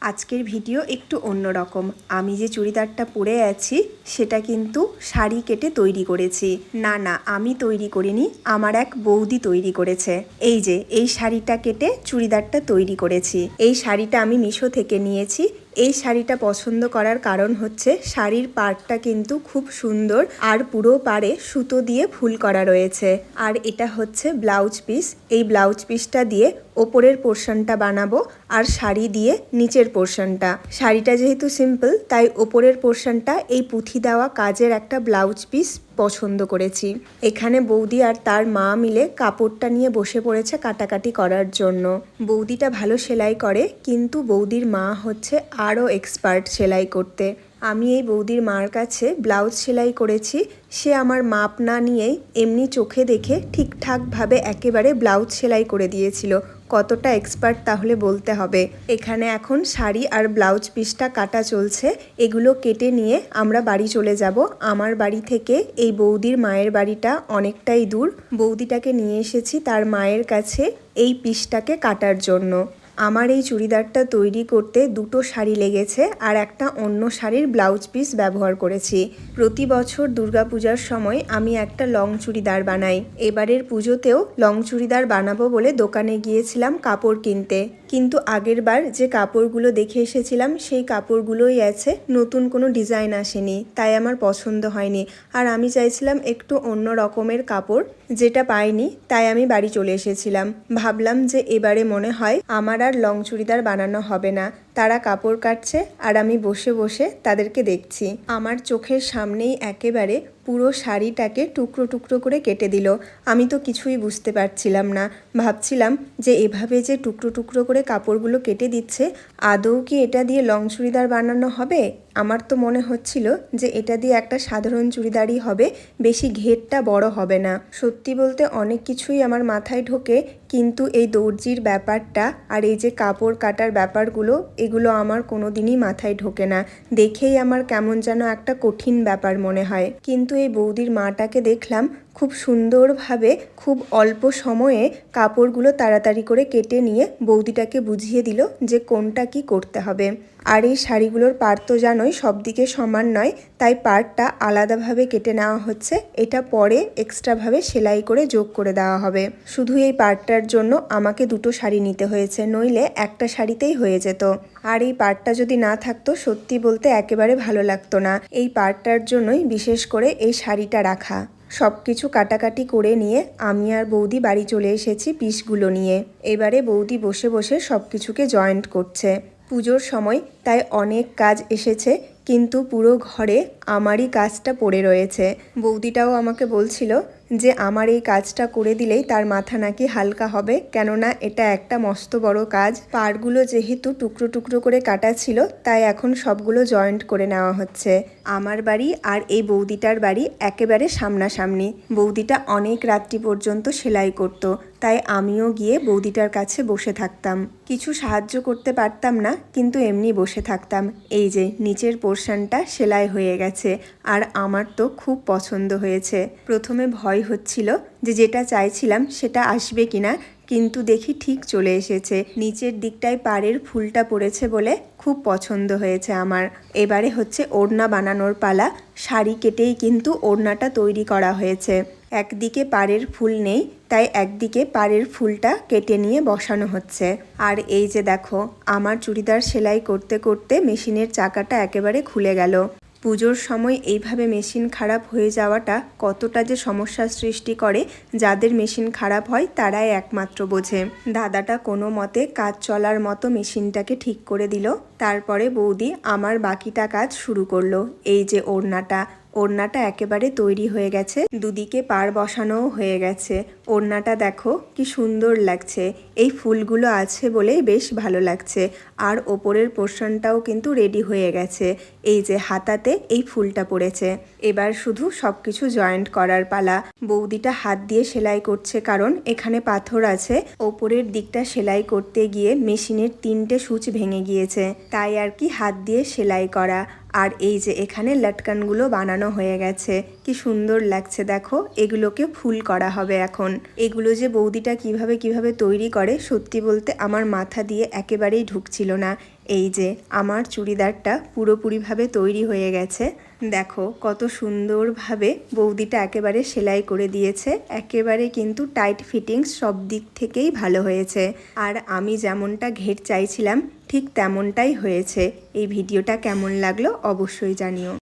আজকের ভিডিও একটু অন্যরকম। আমি যে চুড়িদারটা পরে আছি, সেটা কিন্তু শাড়ি কেটে তৈরি করেছি। না না, আমি তৈরি করিনি, আমার এক বৌদি তৈরি করেছে। এই যে, এই শাড়িটা কেটে চুড়িদারটা তৈরি করেছি। এই শাড়িটা আমি মিশো থেকে নিয়েছি এই শাড়িটা পছন্দ করার কারণ হচ্ছে শাড়ির পাড়টা কিন্তু খুব সুন্দর আর পুরো পাড়ে সুতো দিয়ে ফুল করা রয়েছে। আর এটা হচ্ছে ব্লাউজ পিস। এই ব্লাউজ পিসটা দিয়ে ওপরের পোর্শনটা বানাবো আর শাড়ি দিয়ে নিচের পোর্শনটা। শাড়িটা যেহেতু সিম্পল, তাই ওপরের পোর্শনটা এই পুঁথি দেওয়া কাজের একটা ব্লাউজ পিস পছন্দ করেছি। এখানে বৌদি আর তার মা মিলে কাপড়টা নিয়ে বসে পড়েছে কাটাকাটি করার জন্য। বৌদিটা ভালো সেলাই করে, কিন্তু বৌদির মা হচ্ছে আরও এক্সপার্ট সেলাই করতে। আমি এই বৌদির মার কাছে ব্লাউজ সেলাই করেছি, সে আমার মাপ না নিয়েই এমনি চোখে দেখে ঠিকঠাকভাবে একেবারে ব্লাউজ সেলাই করে দিয়েছিল। কতটা এক্সপার্ট তাহলে বলতে হবে। এখানে এখন শাড়ি আর ব্লাউজ পিসটা কাটা চলছে, এগুলো কেটে নিয়ে আমরা বাড়ি চলে যাব। আমার বাড়ি থেকে এই বৌদির মায়ের বাড়িটা অনেকটাই দূর। বৌদিটাকে নিয়ে এসেছি তার মায়ের কাছে এই পিসটাকে কাটার জন্য। আমার এই চুড়িদারটা তৈরি করতে দুটো শাড়ি লেগেছে আর একটা অন্য শাড়ির ব্লাউজ পিস ব্যবহার করেছি। প্রতি বছর দুর্গাপূজার সময় আমি একটা লং চুড়িদার বানাই। এবারের পুজোতেও লং চুড়িদার বানাবো বলে দোকানে গিয়েছিলাম কাপড় কিনতে। কিন্তু আগের বার যে কাপড়গুলো দেখে এসেছিলাম, সেই কাপড়গুলোই আছে। নতুন কোনো ডিজাইন আসেনি, তাই আমার পছন্দ হয়নি। আর আমি চাইছিলাম একটু অন্য রকমের কাপড়, যেটা পাইনি, তাই আমি বাড়ি চলে এসেছিলাম। ভাবলাম যে এবারে মনে হয় আমার আর লং চুড়িদার বানানো হবে না। তারা কাপড় কাটছে আর আমি বসে বসে তাদেরকে দেখছি। আমার চোখের সামনেই একেবারে পুরো শাড়িটাকে টুকরো টুকরো করে কেটে দিল। আমি তো কিছুই বুঝতে পারছিলাম না। ভাবছিলাম যে এভাবে যে টুকরো টুকরো করে কাপড়গুলো কেটে দিচ্ছে, আদৌ কি এটা দিয়ে লং চুড়িদার বানানো হবে? আমার তো মনে হচ্ছিল যে এটা দিয়ে একটা সাধারণ চুড়িদারই হবে, বেশি ঘেরটা বড় হবে না। সত্যি বলতে অনেক কিছুই আমার মাথায় ঢোকে, কিন্তু এই দর্জির ব্যাপারটা আর এই যে কাপড় কাটার ব্যাপারগুলো, এগুলো আমার কোনো দিনই মাথায় ঢোকে না। দেখেই আমার কেমন যেন একটা কঠিন ব্যাপার মনে হয়। কিন্তু এই বৌদির মাটাকে দেখলাম খুব সুন্দরভাবে খুব অল্প সময়ে কাপড়গুলো তাড়াতাড়ি করে কেটে নিয়ে বৌদিটাকে বুঝিয়ে দিল যে কোনটা কি করতে হবে। আর এই শাড়িগুলোর পার তো জানোই, সব দিকে সমান নয়, তাই পার্টটা আলাদাভাবে কেটে নেওয়া হচ্ছে। এটা পরে এক্সট্রাভাবে সেলাই করে যোগ করে দেওয়া হবে। শুধু এই পার্টটার জন্য আমাকে দুটো শাড়ি নিতে হয়েছে, নইলে একটা শাড়িতেই হয়ে যেত। আর এই পার্টটা যদি না থাকতো, সত্যি বলতে একেবারে ভালো লাগতো না। এই পার্টটার জন্যই বিশেষ করে এই শাড়িটা রাখা। সব কিছু কাটাকাটি করে নিয়ে আমি আর বৌদি বাড়ি চলে এসেছি পিসগুলো নিয়ে। এবারে বৌদি বসে বসে সব কিছুকে জয়েন্ট করছে। পুজোর সময় তাই অনেক কাজ এসেছে, কিন্তু পুরো ঘরে আমারই কাজটা পড়ে রয়েছে। বৌদিটাও আমাকে বলছিল যে আমার এই কাজটা করে দিলেই তার মাথা নাকি হালকা হবে, কেননা এটা একটা মস্ত বড় কাজ। পারগুলো যেহেতু টুকরো টুকরো করে কাটা ছিল, তাই এখন সবগুলো জয়েন্ট করে নেওয়া হচ্ছে। আমার বাড়ি আর এই বৌদিটার বাড়ি একেবারে সামনাসামনি। বৌদিটা অনেক রাত্রি পর্যন্ত সেলাই করতো। তাই আমিও গিয়ে বৌদিটার কাছে বসে থাকতাম। কিছু সাহায্য করতে পারতাম না, কিন্তু এমনি বসে থাকতাম। এই যে, নিচের পোর্শনটা সেলাই হয়ে গেছে, আর আমার তো খুব পছন্দ হয়েছে। প্রথমে ভয় হচ্ছিল যে যেটা চাইছিলাম সেটা আসবে কিনা, কিন্তু দেখি ঠিক চলে এসেছে। নিচের দিকটায় পাড়ের ফুলটা পড়েছে বলে খুব পছন্দ হয়েছে আমার। এবারে হচ্ছে ওড়না বানানোর পালা। শাড়ি কেটেই কিন্তু ওড়নাটা তৈরি করা হয়েছে। একদিকে পাড়ের ফুল নেই, তাই একদিকে পাড়ের ফুলটা কেটে নিয়ে বসানো হচ্ছে। আর এই যে দেখো, আমার চুড়িদার সেলাই করতে করতে মেশিনের চাকাটা একেবারে খুলে গেল। পুজোর সময় এইভাবে মেশিন খারাপ হয়ে যাওয়াটা কতটা যে সমস্যার সৃষ্টি করে, যাদের মেশিন খারাপ হয় তারাই একমাত্র বোঝে। দাদাটা কোনো মতে কাজ চলার মতো মেশিনটাকে ঠিক করে দিল। তারপরে বৌদি আমার বাকিটা কাজ শুরু করল। এই যে ওড়নাটা ওড়নাটা একেবারে তৈরি হয়ে গেছে, দুদিকে পার বসানোও হয়ে গেছে। ওড়নাটা দেখো, কি সুন্দর লাগছে। এই ফুলগুলো আছে বলেই বেশ ভালো লাগছে। আর ওপরের পোর্শনটাও কিন্তু রেডি হয়ে গেছে। এই যে হাতাতে এই ফুলটা পড়েছে। এবার শুধু সব কিছু জয়েন্ট করার পালা। বৌদিটা হাত দিয়ে সেলাই করছে কারণ এখানে পাথর আছে। ওপরের দিকটা সেলাই করতে গিয়ে মেশিনের তিনটে সুচ ভেঙে গিয়েছে। তাই আর কি হাত দিয়ে সেলাই করা। আর এই যে এখানে লটকানগুলো বানানো হয়ে গেছে, কি সুন্দর লাগছে দেখো। এগুলোকে ফুল করা হবে এখন। এগুলো যে বৌদিটা কীভাবে কীভাবে তৈরি করে, সত্যি বলতে আমার মাথা দিয়ে একেবারেই ঢুকছিল না। এই যে আমার চুড়িদারটা পুরোপুরিভাবে তৈরি হয়ে গেছে। দেখো কত সুন্দরভাবে বৌদিটা একেবারে সেলাই করে দিয়েছে। একেবারে কিন্তু টাইট ফিটিংস সব দিক থেকেই ভালো হয়েছে। আর আমি যেমনটা ঘের চাইছিলাম, ঠিক তেমনটাই হয়েছে। এই ভিডিওটা কেমন লাগল অবশ্যই জানিও।